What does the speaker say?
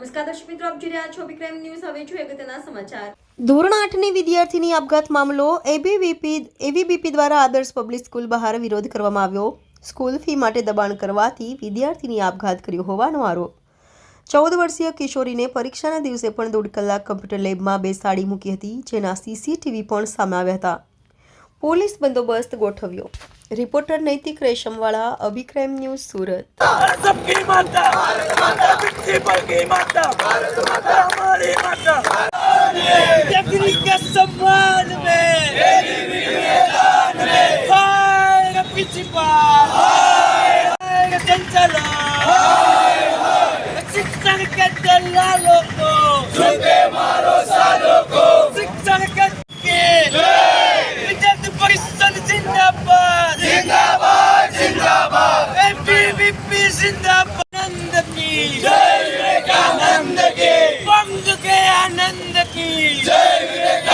નમસ્કાર દર્શક મિત્રો આપ જોઈ રહ્યા છો વિક્રમ ન્યૂઝ. હવે જોઈએ અગત્યના સમાચાર. ધોરણ આઠની વિદ્યાર્થીની આપઘાત મામલો એબીવીપી એવીબીપી દ્વારા આદર્શ પબ્લિક સ્કૂલ બહાર વિરોધ કરવામાં આવ્યો. સ્કૂલ ફી માટે દબાણ કરવાથી વિદ્યાર્થીની આપઘાત કર્યો હોવાનો આરોપ. ચૌદ વર્ષીય કિશોરીને પરીક્ષાના દિવસે પણ દોઢ કલાક કમ્પ્યુટર લેબમાં બેસાડી મૂકી હતી જેના સીસીટીવી પણ સામે આવ્યા હતા. પોલીસ બંદોબસ્ત ગોઠવ્યો. Reporter Naitik Reshamwala અભિક્રાઇમ news Surat. की माता भारत माता हमारी माता डिग्री के सम्मान में हाय प्रिंसिपल हाय संचालक शिक्षण के दलालों को झुके मारो सालों को शिक्षण के विद्यार्थी परिषद जिंदाबाद जिंदाबाद जिंदाबाद एबीवीपी जिंदाबाद Vivekananda की। जय विवेकानंद।